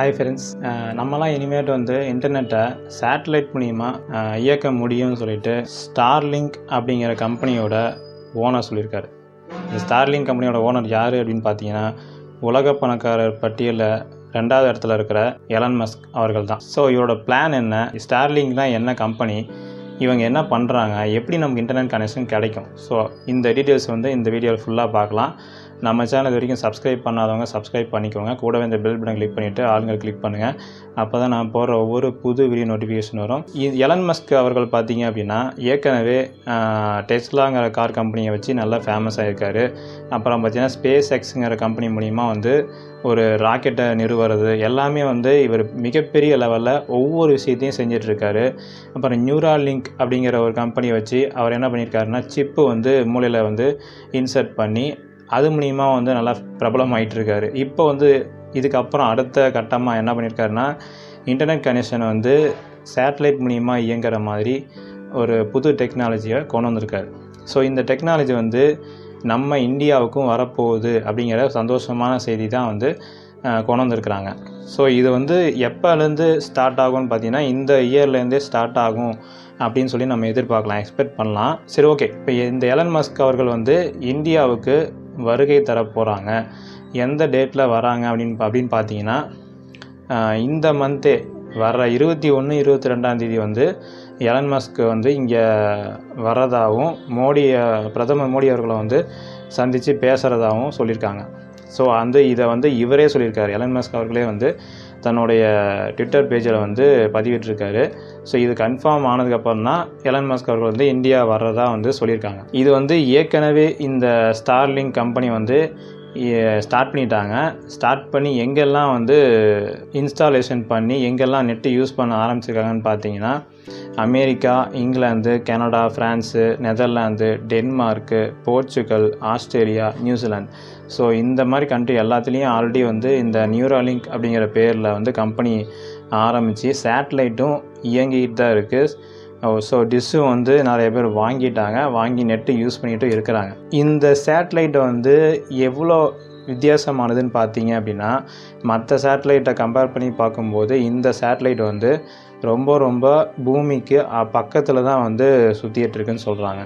Hi friends நம்மலாம் இனிமேட்டு வந்து இன்டர்நெட்டை சேட்டலைட் மூலியமாக இயக்க முடியும்னு சொல்லிட்டு ஸ்டார்லிங்க் அப்படிங்கிற கம்பெனியோட ஓனர் சொல்லியிருக்காரு இந்த ஸ்டார்லிங்க் கம்பெனியோட ஓனர் யார் அப்படின்னு பார்த்தீங்கன்னா உலக பணக்காரர் பட்டியலில் ரெண்டாவது இடத்துல இருக்கிற எலன் மஸ்க் அவர்கள் தான். ஸோ இவரோட பிளான் என்ன? ஸ்டார்லிங்க்னா என்ன கம்பெனி இவங்க என்ன பண்ணுறாங்க எப்படி நமக்கு இன்டர்நெட் கனெக்ஷன் கிடைக்கும்? ஸோ இந்த டீட்டெயில்ஸ் வந்து இந்த வீடியோவில் ஃபுல்லாக பார்க்கலாம். நம்ம சேனல் இது வரைக்கும் சப்ஸ்கிரைப் பண்ணாதவங்க சப்ஸ்கிரைப் பண்ணிக்கோங்க. கூடவே இந்த பெல் பட்டன் கிளிக் பண்ணிவிட்டு ஆளுங்க கிளிக் பண்ணுங்கள் அப்போ தான் நான் போடுற ஒவ்வொரு புது வீடியோ நோட்டிஃபிகேஷன் வரும். இது எலன் மஸ்க் அவர்கள் பார்த்தீங்க அப்படின்னா ஏற்கனவே டெஸ்லாங்கிற கார் கம்பெனியை வச்சு நல்லா ஃபேமஸ் ஆகிருக்கார் அப்புறம் பார்த்தீங்கன்னா ஸ்பேஸ் எக்ஸுங்கிற கம்பெனி மூலிமா வந்து ஒரு ராக்கெட்டை நிறுவுறது எல்லாமே வந்து இவர் மிகப்பெரிய லெவலில் ஒவ்வொரு விஷயத்தையும் செஞ்சிட்ருக்காரு அப்புறம் நியூரா லிங்க் அப்படிங்கிற ஒரு கம்பெனியை வச்சு அவர் என்ன பண்ணியிருக்காருன்னா சிப்பு வந்து மூளையில் வந்து இன்சர்ட் பண்ணி அது மூலிமா வந்து நல்லா பிரபலம் இருக்காரு இப்போ வந்து இதுக்கப்புறம் அடுத்த கட்டமாக என்ன பண்ணியிருக்காருன்னா இன்டர்நெட் கனெக்ஷன் வந்து சேட்டலைட் மூலிமா இயங்குற மாதிரி ஒரு புது டெக்னாலஜியை கொண்டு வந்திருக்காரு. ஸோ இந்த டெக்னாலஜி வந்து நம்ம இந்தியாவுக்கும் வரப்போகுது அப்படிங்கிற சந்தோஷமான செய்தி தான் வந்து கொண்டு வந்திருக்கிறாங்க. ஸோ இது வந்து எப்போலேருந்து ஸ்டார்ட் ஆகும்னு பார்த்தீங்கன்னா இந்த இயர்லேருந்தே ஸ்டார்ட் ஆகும் அப்படின்னு சொல்லி நம்ம எதிர்பார்க்கலாம் எக்ஸ்பெக்ட் பண்ணலாம். சரி ஓகே இப்போ இந்த எலன் மஸ்க் அவர்கள் வந்து இந்தியாவுக்கு வருகை தர போகிறாங்க எந்த டேட்டில் வராங்க அப்படின்னு அப்படின்னு பார்த்தீங்கன்னா இந்த மந்த்தே வர இருபத்தி ஒன்று இருபத்தி ரெண்டாம் தேதி வந்து எலன் மஸ்க் வந்து இங்கே வரதாகவும் மோடி பிரதமர் மோடி அவர்களை வந்து சந்தித்து பேசுகிறதாகவும் சொல்லியிருக்காங்க. ஸோ அந்த இதை வந்து இவரே சொல்லியிருக்காரு. எலன் மஸ்க் அவர்களே வந்து தன்னுடைய ட்விட்டர் பேஜில் வந்து பதிவிட்டிருக்காரு. ஸோ இது கன்ஃபார்ம் ஆனதுக்கப்புறம் தான் எலன் மஸ்க் அவர்கள் வந்து இந்தியா வர்றதா வந்து சொல்லியிருக்காங்க. இது வந்து ஏற்கனவே இந்த ஸ்டார்லிங் கம்பெனி வந்து ஸ்டார்ட் பண்ணிட்டாங்க. ஸ்டார்ட் பண்ணி எங்கெல்லாம் வந்து இன்ஸ்டாலேஷன் பண்ணி எங்கெல்லாம் நெட்டு யூஸ் பண்ண ஆரம்பிச்சிருக்காங்கன்னு பார்த்தீங்கன்னா America England Canada France Netherlands Denmark Portugal Australia New Zealand. So இந்த மாதிரி கண்ட்ரி எல்லாத்துலேயும் ஆல்ரெடி வந்து இந்த நியூராலிங்க் அப்படிங்கிற பேரில் வந்து கம்பெனி ஆரம்பித்து சேட்டலைட்டும் இயங்கிக்கிட்டு தான் இருக்குது Oh, ஸோ டிஷ்ஷும் வந்து நிறைய பேர் வாங்கிட்டாங்க. வாங்கி நெட்டு யூஸ் பண்ணிகிட்டு இருக்கிறாங்க. இந்த சேட்டலைட்டை வந்து எவ்வளோ வித்தியாசமானதுன்னு பார்த்தீங்க அப்படின்னா மற்ற சேட்டலைட்டை கம்பேர் பண்ணி பார்க்கும்போது இந்த சேட்டலைட் வந்து ரொம்ப ரொம்ப பூமிக்கு பக்கத்தில் தான் வந்து சுற்றிட்டு இருக்குன்னு சொல்கிறாங்க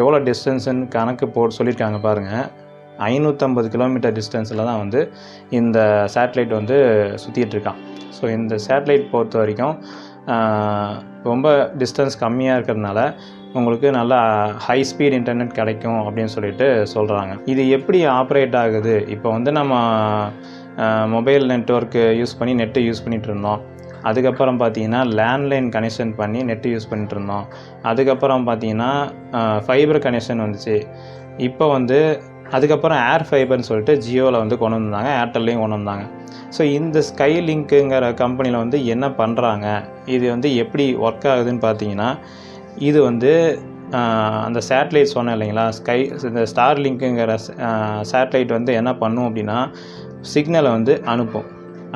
எவ்வளோ டிஸ்டன்ஸுன்னு கணக்கு போட்டு சொல்லியிருக்காங்க பாருங்கள் ஐநூற்றம்பது கிலோமீட்டர் டிஸ்டன்ஸில் தான் வந்து இந்த சேட்டலைட் வந்து சுற்றிட்டு இருக்கான். ஸோ இந்த சேட்டலைட் பொறுத்த வரைக்கும் ரொம்ப டிஸ்டன்ஸ் கம்மியாக இருக்கிறதுனால உங்களுக்கு நல்லா ஹை ஸ்பீட் இன்டர்நெட் கிடைக்கும் அப்படின்னு சொல்லிட்டு சொல்கிறாங்க இது எப்படி ஆப்ரேட் ஆகுது? இப்போ வந்து நம்ம மொபைல் நெட்ஒர்க்கு யூஸ் பண்ணி நெட்டு யூஸ் பண்ணிகிட்டு இருந்தோம். அதுக்கப்புறம் பார்த்தீங்கன்னா லேண்ட்லைன் கனெக்ஷன் பண்ணி நெட்டு யூஸ் பண்ணிட்டு இருந்தோம். அதுக்கப்புறம் பார்த்தீங்கன்னா ஃபைபர் கனெக்ஷன் வந்துச்சு. இப்போ வந்து அதுக்கப்புறம் ஏர் ஃபைபர்னு சொல்லிட்டு ஜியோவில் வந்து கொண்டு வந்தாங்க ஏர்டெல்லையும் கொண்டு வந்தாங்க. ஸோ இந்த ஸ்கை லிங்க்குங்கிற கம்பெனியில் வந்து என்ன பண்ணுறாங்க இது வந்து எப்படி ஒர்க் ஆகுதுன்னு பார்த்தீங்கன்னா இது வந்து அந்த சேட்டலைட் சொன்னேன் இல்லைங்களா? ஸ்கை இந்த ஸ்டார் லிங்க்குங்கிற சேட்டலைட் வந்து என்ன பண்ணும் அப்படின்னா சிக்னலை வந்து அனுப்பும்.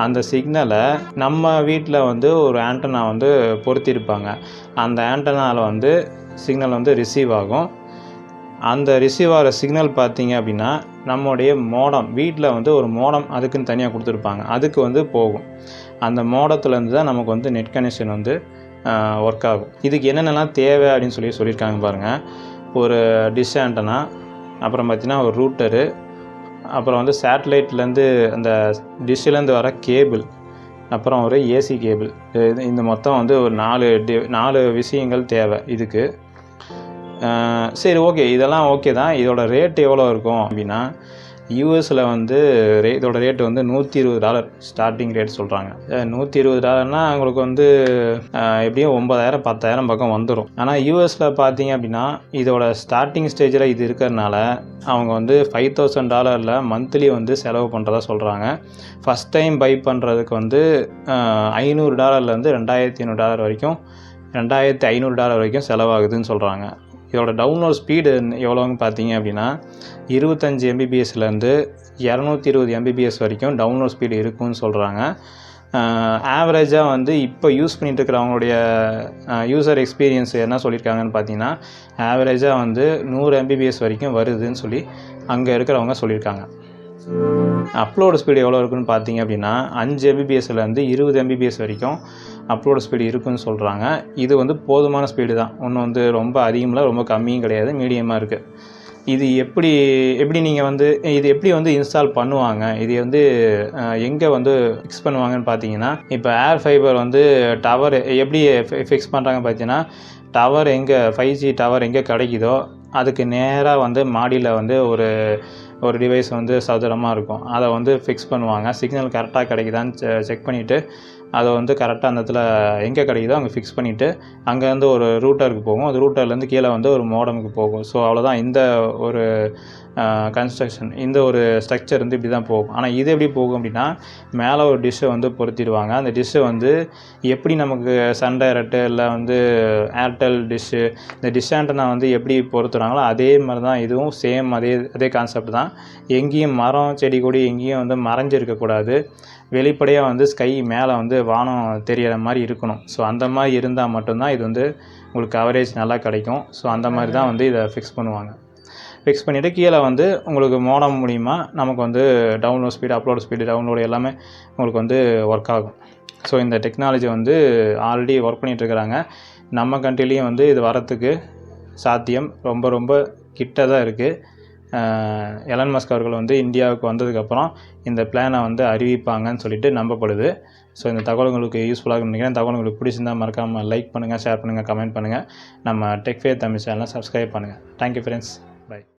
அந்த சிக்னலை நம்ம வீட்டில் வந்து ஒரு ஆண்டனா வந்து பொருத்தியிருப்பாங்க அந்த ஆண்டனாவில் வந்து சிக்னல் வந்து ரிசீவ் ஆகும். அந்த ரிசீவ் ஆகிற சிக்னல் பார்த்தீங்க அப்படின்னா நம்முடைய மோடம் வீட்டில் வந்து ஒரு மோடம் அதுக்குன்னு தனியாக கொடுத்துருப்பாங்க. அதுக்கு வந்து போகும். அந்த மோடத்துலேருந்து தான் நமக்கு வந்து நெட் கனெக்ஷன் வந்து ஒர்க் ஆகும். இதுக்கு என்னென்னலாம் தேவை அப்படின்னு சொல்லி சொல்லியிருக்காங்க பாருங்கள் ஒரு டிஷ் ஆண்டனா அப்புறம் பார்த்தீங்கன்னா ஒரு ரூட்டரு அப்புறம் வந்து சேட்டலைட்லேருந்து அந்த டிஷ்ஷிலேருந்து வர கேபிள் அப்புறம் ஒரு ஏசி கேபிள் இது இந்த மொத்தம் வந்து ஒரு நாலு டி நாலு விஷயங்கள் தேவை இதுக்கு. சரி ஓகே இதெல்லாம் ஓகே தான். இதோட ரேட் எவ்வளோ இருக்கும் அப்படின்னா யூஎஸில் வந்து ரே இதோட ரேட் வந்து நூற்றி இருபது டாலர் ஸ்டார்டிங் ரேட் சொல்கிறாங்க நூற்றி இருபது டாலர்னால் உங்களுக்கு வந்து எப்படியும் ஒம்பதாயிரம் பத்தாயிரம் பக்கம் வந்துடும் ஆனால் யூஎஸில் பார்த்தீங்க அப்படின்னா இதோட ஸ்டார்டிங் ஸ்டேஜில் இது இருக்கிறதுனால அவங்க வந்து ஃபைவ் தௌசண்ட் டாலரில் மந்த்லி வந்து செலவு பண்ணுறதா சொல்கிறாங்க ஃபஸ்ட் டைம் பை பண்ணுறதுக்கு வந்து ஐநூறு டாலர்லேருந்து ரெண்டாயிரத்தி ஐநூறு டாலர் வரைக்கும் ரெண்டாயிரத்தி ஐநூறு டாலர் வரைக்கும் செலவாகுதுன்னு சொல்கிறாங்க இதோட டவுன்லோட் ஸ்பீடு எவ்வளோன்னு பார்த்தீங்க அப்படின்னா இருபத்தஞ்சி எம்பிபிஎஸ்லேருந்து இரநூத்தி இருபது எம்பிபிஎஸ் வரைக்கும் டவுன்லோட் ஸ்பீடு இருக்குன்னு சொல்கிறாங்க ஆவரேஜாக வந்து இப்போ யூஸ் பண்ணிட்டு இருக்கிறவங்களுடைய யூசர் எக்ஸ்பீரியன்ஸ் என்ன சொல்லியிருக்காங்கன்னு பார்த்தீங்கன்னா ஆவரேஜாக வந்து நூறு எம்பிபிஎஸ் வரைக்கும் வருதுன்னு சொல்லி அங்கே இருக்கிறவங்க சொல்லியிருக்காங்க அப்லோடு ஸ்பீடு எவ்வளோ இருக்குன்னு பார்த்தீங்க அப்படின்னா அஞ்சு எம்பிபிஎஸ்லேருந்து இருபது எம்பிபிஎஸ் வரைக்கும் அப்லோடு ஸ்பீடு இருக்குன்னு சொல்கிறாங்க இது வந்து போதுமான ஸ்பீடு தான். ஒன்றும் வந்து ரொம்ப அதிகமில்ல ரொம்ப கம்மியும் கிடையாது மீடியமாக இருக்குது இது எப்படி எப்படி நீங்கள் வந்து இது எப்படி வந்து இன்ஸ்டால் பண்ணுவாங்க? இது வந்து எங்கே வந்து ஃபிக்ஸ் பண்ணுவாங்கன்னு பார்த்தீங்கன்னா இப்போ ஏர் ஃபைபர் வந்து டவர் எப்படி ஃபிக்ஸ் பண்ணுறாங்க பார்த்தீங்கன்னா டவர் எங்கே ஃபைவ் ஜி டவர் எங்கே கிடைக்குதோ அதுக்கு நேராக வந்து மாடியில் வந்து ஒரு ஒரு டிவைஸ் வந்து சதுரமாக இருக்கும். அதை வந்து ஃபிக்ஸ் பண்ணுவாங்க. சிக்னல் கரெக்டாக கிடைக்குதான்னு செக் பண்ணிவிட்டு அதை வந்து கரெக்டாக அந்த இடத்துல எங்கே கிடைக்குதோ அங்கே ஃபிக்ஸ் பண்ணிவிட்டு அங்கேருந்து ஒரு ரூட்டருக்கு போகும். அது ரூட்டர்லேருந்து கீழே வந்து ஒரு மோடமுக்கு போகும். ஸோ அவ்வளோதான் இந்த ஒரு கன்ஸ்ட்ரக்ஷன் இந்த ஒரு ஸ்ட்ரக்சர் வந்து இப்படி தான் போகும். ஆனால் இது எப்படி போகும் அப்படின்னா மேலே ஒரு டிஷ்ஷை வந்து பொருத்திடுவாங்க. அந்த டிஷ்ஷை வந்து எப்படி நமக்கு சன் டைரக்ட்டு இல்லை வந்து ஏர்டெல் டிஷ்ஷு இந்த டிஷ் ஆண்டனா வந்து எப்படி பொருத்துறாங்களோ அதே மாதிரி தான் இதுவும் சேம் அதே அதே கான்செப்ட் தான். எங்கேயும் மரம் செடி கொடி எங்கேயும் வந்து மறைஞ்சிருக்கக்கூடாது. வெளிப்படையாக வந்து ஸ்கை மேலே வந்து வானம் தெரியற மாதிரி இருக்கணும். ஸோ அந்த மாதிரி இருந்தால் மட்டும்தான் இது வந்து உங்களுக்கு கவரேஜ் நல்லா கிடைக்கும். ஸோ அந்த மாதிரி தான் வந்து இதை ஃபிக்ஸ் பண்ணுவாங்க. ஃபிக்ஸ் பண்ணிவிட்டு கீழே வந்து உங்களுக்கு மோடம் மூலிமா நமக்கு வந்து download speed upload speed download எல்லாமே உங்களுக்கு வந்து ஒர்க் ஆகும். ஸோ இந்த டெக்னாலஜி வந்து ஆல்ரெடி ஒர்க் பண்ணிகிட்ருக்கிறாங்க நம்ம கண்ட்ரிலையும் வந்து இது வரத்துக்கு சாத்தியம். ரொம்ப ரொம்ப கிட்ட தான் இருக்குது எலன் மஸ்க் அவர்கள் வந்து இந்தியாவுக்கு வந்ததுக்கப்புறம் இந்த பிளானை வந்து அறிவிப்பாங்கன்னு சொல்லிட்டு நம்பப்படுது. ஸோ இந்த தகவல் உங்களுக்கு யூஸ்ஃபுல்லாக நினைக்கிறேன். தகவல் உங்களுக்கு பிடிச்சிருந்தா மறக்காமல் லைக் பண்ணுங்கள் ஷேர் பண்ணுங்கள் கமெண்ட் பண்ணுங்கள் நம்ம டெக்ஃபே தமிழ் சேனலை சப்ஸ்கிரைப் பண்ணுங்கள் தேங்க்யூ ஃப்ரெண்ட்ஸ்